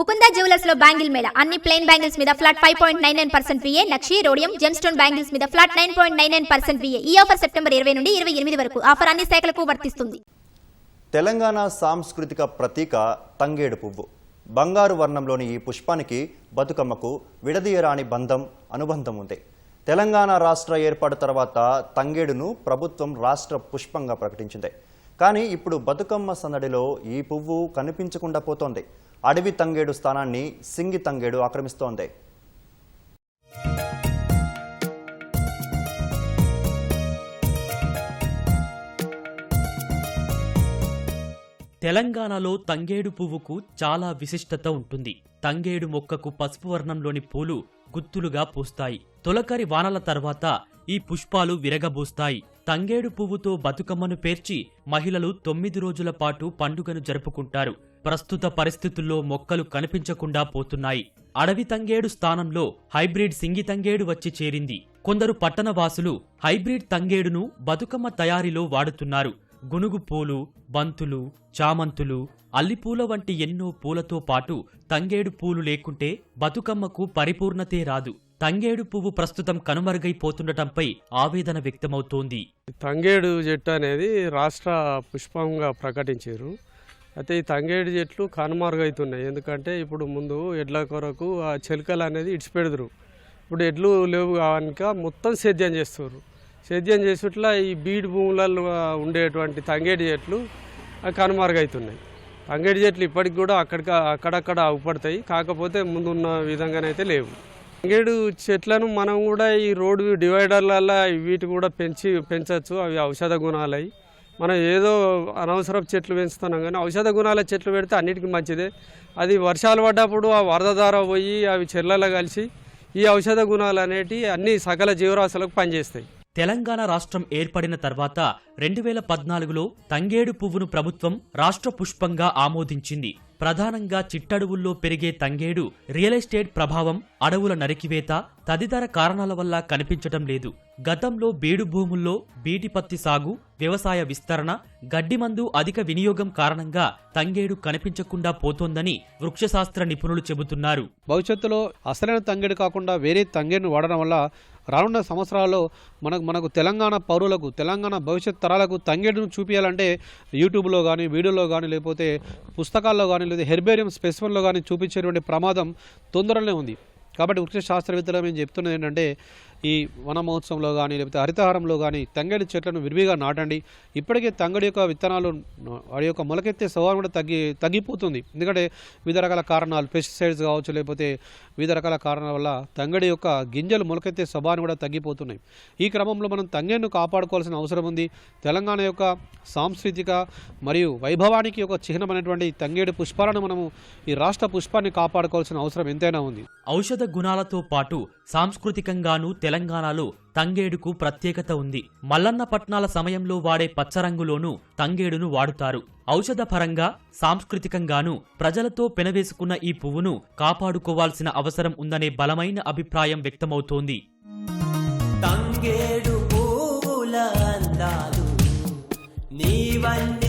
Mukunda జ్యువెలర్స్లో bangle Mela. అన్ని plain bangles మీద flat five point nine nine percent VA nakshi rhodium gem stone bangles మీద flat nine point nine nine percent VA ఈ offer September ఇరవై నుండి ఇరవై ఎనిమిది వరకు ఆఫర్ అన్ని శాఖలకు వర్తిస్తుంది. తెలంగాణ సాంస్కృతిక ప్రతీక తంగేడు పువ్వు. బంగారు వర్ణంలోని ఈ పుష్పానికి బతుకమ్మకు విడదీయరాని బంధం అనుబంధం ఉంది. తెలంగాణ రాష్ట్ర ఏర్పాటు తర్వాత తంగేడును ప్రభుత్వం రాష్ట్ర పుష్పంగా ప్రకటించింది. కానీ ఇప్పుడు బతుకమ్మ సందడిలో ఈ పువ్వు కనిపించకుండా పోతోంది. అడవి తంగేడు స్థానాన్ని సింగి తంగేడు ఆక్రమిస్తోంది. తెలంగాణలో తంగేడు పువ్వుకు చాలా విశిష్టత ఉంటుంది. తంగేడు మొక్కకు పసుపు వర్ణంలోని పూలు గుత్తులుగా పూస్తాయి. తొలకరి వానల తర్వాత ఈ పుష్పాలు విరగబూస్తాయి. తంగేడు పువ్వుతో బతుకమ్మను పేర్చి మహిళలు తొమ్మిది రోజుల పాటు పండుగను జరుపుకుంటారు. ప్రస్తుత పరిస్థితుల్లో మొక్కలు కనిపించకుండా పోతున్నాయి. అడవి తంగేడు స్థానంలో హైబ్రిడ్ సింగి తంగేడు వచ్చి చేరింది. కొందరు పట్టణవాసులు హైబ్రిడ్ తంగేడును బతుకమ్మ తయారీలో వాడుతున్నారు. గునుగు పూలు బంతులు చామంతులు అల్లిపూల వంటి ఎన్నో పూలతో పాటు తంగేడు పూలు లేకుంటే బతుకమ్మకు పరిపూర్ణతే రాదు. తంగేడు పువ్వు ప్రస్తుతం కనుమరుగైపోతుండటంపై ఆవేదన వ్యక్తమవుతోంది. తంగేడు చెట్టు అనేది రాష్ట్ర పుష్పంగా ప్రకటించారు. అయితే ఈ తంగేడు చెట్లు కనుమరుగైతున్నాయి. ఎందుకంటే ఇప్పుడు ముందు ఎడ్ల కొరకు ఆ చెలకలు అనేది ఇడిచిపెడదురు. ఇప్పుడు ఎడ్లు లేవు కనుక మొత్తం సేద్యం చేస్తారు సేద్యం చేసేట్లా ఈ బీడు భూములలో ఉండేటువంటి తంగేడి చెట్లు అవి కనుమరుగవుతున్నాయి చెట్లు ఇప్పటికి కూడా అక్కడికి అక్కడక్కడ అవుపడతాయి. కాకపోతే ముందున్న విధంగానైతే లేవు. తంగేడు చెట్లను మనం కూడా ఈ రోడ్డు డివైడర్లలో వీటి కూడా పెంచి పెంచవచ్చు అవి ఔషధ గుణాలై. మనం ఏదో అనవసరపు చెట్లు పెంచుతున్నాం కానీ ఔషధ గుణాల చెట్లు పెడితే అన్నిటికీ మంచిదే. అది వర్షాలు పడ్డప్పుడు ఆ వరద ద్వారా పోయి అవి చెర్లలో కలిసి ఈ ఔషధ గుణాలు అనేటివి అన్ని సకల జీవరాశులకు పనిచేస్తాయి. తెలంగాణ రాష్ట్రం ఏర్పడిన తర్వాత రెండు వేల పద్నాలుగులో తంగేడు పువ్వును ప్రభుత్వం రాష్ట్ర పుష్పంగా ఆమోదించింది. ప్రధానంగా చిట్టడవుల్లో పెరిగే తంగేడు రియల్ ఎస్టేట్ ప్రభావం అడవుల నరికివేత తదితర కారణాల వల్ల కనిపించటం లేదు. గతంలో బీడు భూముల్లో బీటి పత్తి సాగు వ్యవసాయ విస్తరణ గడ్డి మందు అధిక వినియోగం కారణంగా తంగేడు కనిపించకుండా పోతోందని వృక్షశాస్త్ర నిపుణులు చెబుతున్నారు. భవిష్యత్తులో అసలైన తంగేడు కాకుండా వేరే తంగేడును వాడడం వల్ల రానున్న సంవత్సరాల్లో మనకు మనకు తెలంగాణ పౌరులకు తెలంగాణ భవిష్యత్ తరాలకు తంగేడును చూపించాలంటే యూట్యూబ్లో కానీ వీడియోలో కానీ లేకపోతే పుస్తకాల్లో కానీ లేదా హెర్బేరియం స్పెసిఫన్లో కానీ చూపించేటువంటి ప్రమాదం తొందరలోనే ఉంది. కాబట్టి వృక్ష శాస్త్రవేత్తలు మేము చెప్తున్నది ఏంటంటే ఈ వన మహోత్సవంలో కానీ లేకపోతే హరితహారంలో కానీ తంగేడు చెట్లను విరివిగా నాటండి. ఇప్పటికే తంగడి యొక్క విత్తనాలు వాడి యొక్క మొలకెత్తే సవాలు కూడా తగ్గి తగ్గిపోతుంది. ఎందుకంటే వివిధ రకాల కారణాలు పెస్టిసైడ్స్ కావచ్చు లేకపోతే వివిధ రకాల కారణాల వల్ల తంగడి యొక్క గింజలు మొలకెత్తే స్వభావం కూడా తగ్గిపోతున్నాయి. ఈ క్రమంలో మనం తంగేడును కాపాడుకోవాల్సిన అవసరం ఉంది. తెలంగాణ యొక్క సాంస్కృతిక మరియు వైభవానికి ఒక చిహ్నమైనటువంటి తంగేడు పుష్పాలను మనము ఈ రాష్ట్ర పుష్పాన్ని కాపాడుకోవాల్సిన అవసరం ఎంతైనా ఉంది. ఔషధ గుణాలతో పాటు సాంస్కృతికంగానూ తెలంగాణలో తంగేడుకు ప్రత్యేకత ఉంది. మల్లన్న పట్నాల సమయంలో వాడే పచ్చరంగులోనూ తంగేడును వాడుతారు. ఔషధ పరంగా సాంస్కృతికంగానూ ప్రజలతో పెనవేసుకున్న ఈ పువ్వును కాపాడుకోవాల్సిన అవసరం ఉందనే బలమైన అభిప్రాయం వ్యక్తమవుతోంది. తంగేడు bay